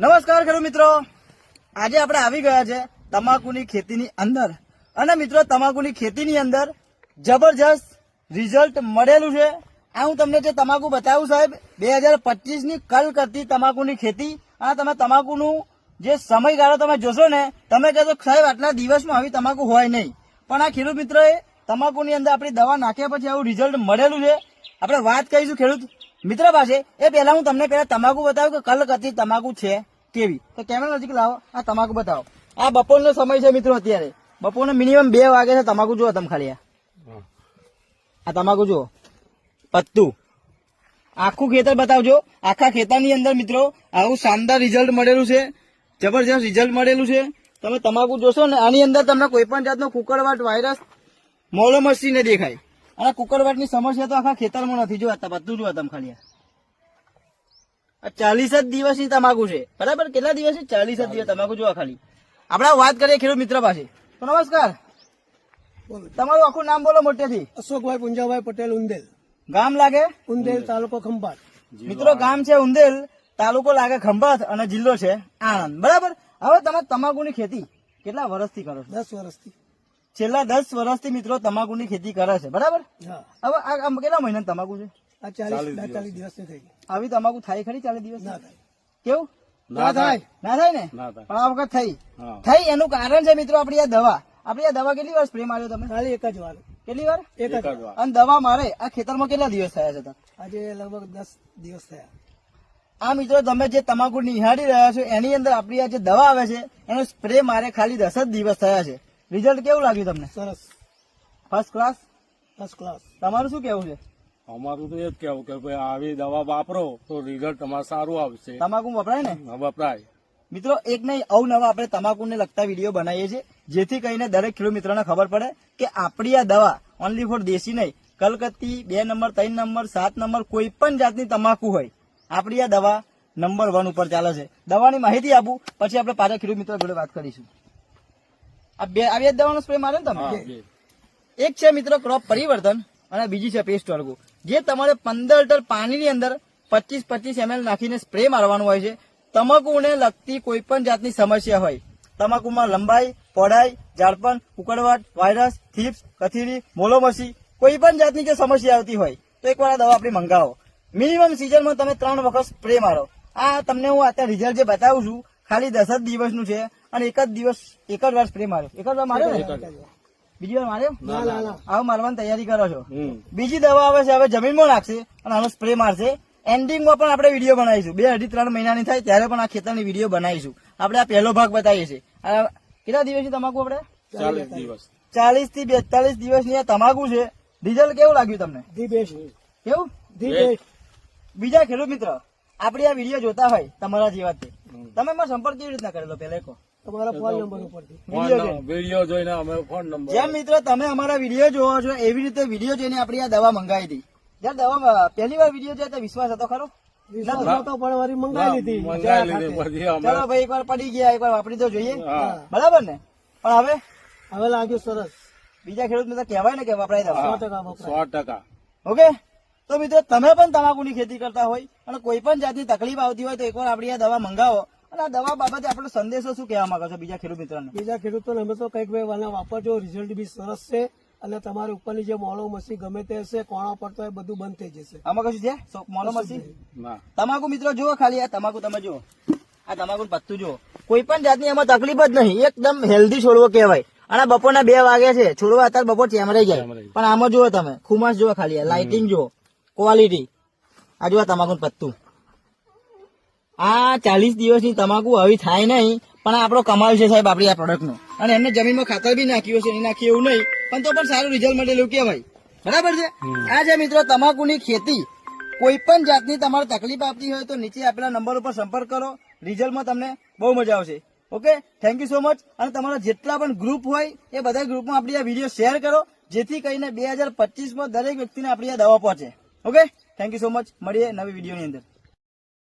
નમસ્કાર ખેડૂત મિત્રો. આજે આપણે આવી ગયા છે તમાકુની ખેતીની અંદર. અને મિત્રો, તમાકુની ખેતીની અંદર જબરજસ્ત રિઝલ્ટ મળેલું છે. આ હું તમને જે તમાકુ બતાવું સાહેબ, બે હજાર પચીસની કલ કરતી તમાકુની ખેતી. અને તમે તમાકુનું જે સમયગાળો તમે જોશો ને, તમે કહેશો, સાહેબ, આટલા દિવસમાં આવી તમાકુ હોય નહીં. પણ આ ખેડૂત મિત્રોએ તમાકુની અંદર આપણી દવા નાખ્યા પછી આવું રિઝલ્ટ મળેલું છે. આપણે વાત કરીશું ખેડૂત મિત્ર પાસે, એ પહેલા હું તમને પહેલા તમાકુ બતાવું કે કલ કરતી તમાકુ છે કેવી? તો કેમેરા નજીક લાવો, આ તમાકુ બતાવો. આ બપોરનો સમય છે મિત્રો અત્યારે. બપોરનો મિનિમમ બે વાગે છે તમાકુ જુઓ તમે ખાલી આ. આ તમાકુ જુઓ. પત્તું. આખું ખેતર બતાવજો. આખા ખેતરની અંદર મિત્રો, આવું શાનદાર રિઝલ્ટ મળેલું છે. જબરજસ્ત રિઝલ્ટ મળેલું છે. તમે તમાકુ જોશો ને, આની અંદર તમને કોઈ પણ જાતનો કુકરવાટ, વાયરસ મોલોમસી ને દેખાય. અને કુકરવાટની સમસ્યા તો આખા ખેતરમાં નથી જો આ પત્તું જો તમે ખાલી ચાલીસ જ દિવસની તમાકુ છે. બરાબર? કેટલા દિવસ ચાલીસ જ દિવસ તમાકુ જોવા ખાલી. આપણે વાત કરીએ ખેડૂત મિત્ર પાસે. તો નમસ્કાર. તમારું આખું નામ બોલો મોટેથી. અશોકભાઈ પુંજાભાઈ પટેલ ઉંદેલ. ગામ લાગે? ઉંદેલ તાલુકો ખંભાત. મિત્રો ગામ છે ઉંદેલ તાલુકો લાગે ખંભાત અને જિલ્લો છે આણંદ. બરાબર? હવે તમે તમાકુની ખેતી કેટલા વર્ષથી કરો છો? દસ વર્ષથી. છેલ્લા દસ વર્ષથી મિત્રો તમાકુની ખેતી કરે છે. બરાબર? હવે આ કેટલા મહિના તમાકુ છે? આવી તમાકુ થાય ખરી ચાલીસ દિવસ ના થાય. કેવું? ના થાય. ના થાય ને? પણ આ વખત થઈ. થઈ એનું કારણ છે મિત્રો આપડી આ દવા. આપડી આ દવા કેટલી વાર સ્પ્રે માર્યો તમે? ખાલી એક જ વાર. કેટલી વાર? એક જ વાર. અને દવા મારે. આ ખેતરમાં કેટલા દિવસ થયા છે આજે લગભગ દસ દિવસ થયા. આ મિત્રો તમે જે તમાકુ નિહાળી રહ્યા છો એની અંદર આપણી આ જે દવા આવે છે એનો સ્પ્રે મારે ખાલી દસ જ દિવસ થયા છે. રિઝલ્ટ કેવું લાગ્યું તમને? સરસ. ફર્સ્ટ ક્લાસ ફર્સ્ટ ક્લાસ તમારું શું કેવું છે? અમારું તો એ જ કેવું કે ભાઈ આવી દવા વાપરો તો રિઝલ્ટ તમારે સારું આવશે. તમાકુ વપરાય ને? વપરાય. મિત્રો એક નહીં અવનવા આપણે તમાકુને લગતા વીડિયો બનાવીએ છીએ જેથી કરીને દરેક ખેડૂત મિત્રોને ખબર પડે કે આપણી આ દવા ઓનલી ફોર દેશી નહીં કલકત્તી બે નંબર ત્રણ નંબર સાત નંબર કોઈ પણ જાતની તમાકુ હોય આપણી આ દવા નંબર વન ઉપર ચાલે છે. દવાની માહિતી આપું પછી આપણે પાછા ખેડૂત મિત્રો જોડે વાત કરીશું. આ બે આવી જ દવાનો સ્પ્રે મારે ને તમે? એક છે મિત્રો ક્રોપ પરિવર્તન અને બીજી છે પેસ્ટ વર્ગો જે તમારે પંદર લીટર પાણીની અંદર પચીસ પચીસ એમએલ નાખીને સ્પ્રે મારવાનું હોય છે. તમાકુને લગતી કોઈ પણ જાતની સમસ્યા હોય. તમાકુમાં લંબાઈ પહોળાઈ ઝાડપણ ઉકળવાટ વાયરસ થીપ્સ કથીરી મોલોમસી કોઈ પણ જાતની જો સમસ્યા આવતી હોય તો એકવાર આ દવા આપણી મંગાવો. મિનિમમ સિઝનમાં તમે ત્રણ વખત સ્પ્રે મારો. આ તમને હું અત્યારે રિઝલ્ટ જે બતાવું છું ખાલી દસ જ દિવસનું છે અને એક જ દિવસ એક જ વાર સ્પ્રે માર્યો. એક જ વાર માર્યો બીજી વાર માર્યો? ના ના ના. આવું મારવાની તૈયારી કરો છો. બીજી દવા આવે છે હવે જમીનમાં નાખશે અને આનો સ્પ્રે મારશે. એન્ડિંગમાં પણ આપણે વીડિયો બનાવીશું. બે અઢી ત્રણ મહિનાની થાય ત્યારે પણ આ ખેતરની વીડિયો બનાવીશું. આપણે આ પહેલો ભાગ બતાવીએ છીએ. કેટલા કેટલા દિવસની તમાકુ આપણે? ચાલીસથી બેતાલીસ દિવસની આ તમાકુ છે. રિઝલ્ટ કેવું લાગ્યું તમને? કેવું? બીજા ખેડૂત મિત્ર આપણી આ વીડિયો જોતા હોય તમારા જેવા તે. તમે મારો સંપર્ક કેવી રીતના કરેલો પેલા કહો તમારા ફોન નંબર ઉપરથી. વીડિયો જોઈને. અમે ફોન નંબર જેમ મિત્રો તમે અમારા વીડિયો જોવો છો એવી રીતે વીડિયો જોઈને આપણી આ દવા મંગાવી હતી. જ્યારે દવા પહેલી વાર વીડિયો જોયો તો વિશ્વાસ હતો ખરો? વિશ્વાસ નતો પણ વળી મંગાવી લીધી. મંગાવી લીધી પછી અમે ચલો ભાઈ એકવાર પડી ગયા એકવાર વાપરી તો જોઈએ. બરાબર ને? પણ હવે? હવે લાગ્યું સરસ. બીજા ખેડૂત મિત્ર કહેવાય ને કે વપરાય દવા. ટકા સો ટકા. ઓકે? તો મિત્રો તમે પણ તમાકુની ખેતી કરતા હોય અને કોઈ પણ જાતની તકલીફ આવતી હોય તો એકવાર આપણી આ દવા મંગાવો. અને આ દવા બાબતે આપણો સંદેશો શું કહેવા માંગો છો બીજા ખેડૂત મિત્રોને બીજા ખેડૂતોને અમે તો કંઈક ભાઈ વાના વાપરજો. રિઝલ્ટ બી સરસ છે અને તમારી ઉપરની જે મોળો મસી ગમે તે હશે કોણો પડતો એ બધું બંધ થઈ જશે. આમાં કશું છે? સો- મસી? તમાકુ મિત્રો જુઓ ખાલી આ તમાકુ તમે જુઓ. આ તમાકુ પત્તું જુઓ. કોઈ પણ જાતની એમાં તકલીફ જ નહીં. એકદમ હેલ્ધી છોડવો કહેવાય. અને આ બપોરના બે વાગે છે. છોડવા અત્યારે બપોર ચેમરાઈ જાય. પણ આમાં જુઓ તમે. ખુમાસ જુઓ ખાલી. આ લાઇટિંગ જુઓ. ક્વોલિટી આ જુઓ તમાકુ પત્તું. આ ચાલીસ દિવસની તમાકુ આવી થાય નહીં પણ આપણો કમાલ છે સાહેબ આપણી આ પ્રોડક્ટનો અને એમને જમીનમાં ખાતર બી નાખ્યું છે એ નાખ્યું એવું નહીં પણ તો પણ સારું રિઝલ્ટ મળેલું કહેવાય. બરાબર છે? આ જે મિત્રો તમાકુની ખેતી કોઈ પણ જાતની તમારે તકલીફ આપતી હોય તો નીચે આપેલા નંબર ઉપર સંપર્ક કરો રિઝલ્ટમાં તમને બહુ મજા આવશે. Okay? Thank you so much અને તમારા જેટલા પણ ગ્રુપ હોય એ બધા ગ્રુપમાં આપણી આ વીડિયો શેર કરો જેથી કરીને બે હજાર પચીસમાં દરેક વ્યક્તિને આપણી આ દવા પહોંચે. Okay? Thank you so much મળીએ નવી વિડીયોની અંદર.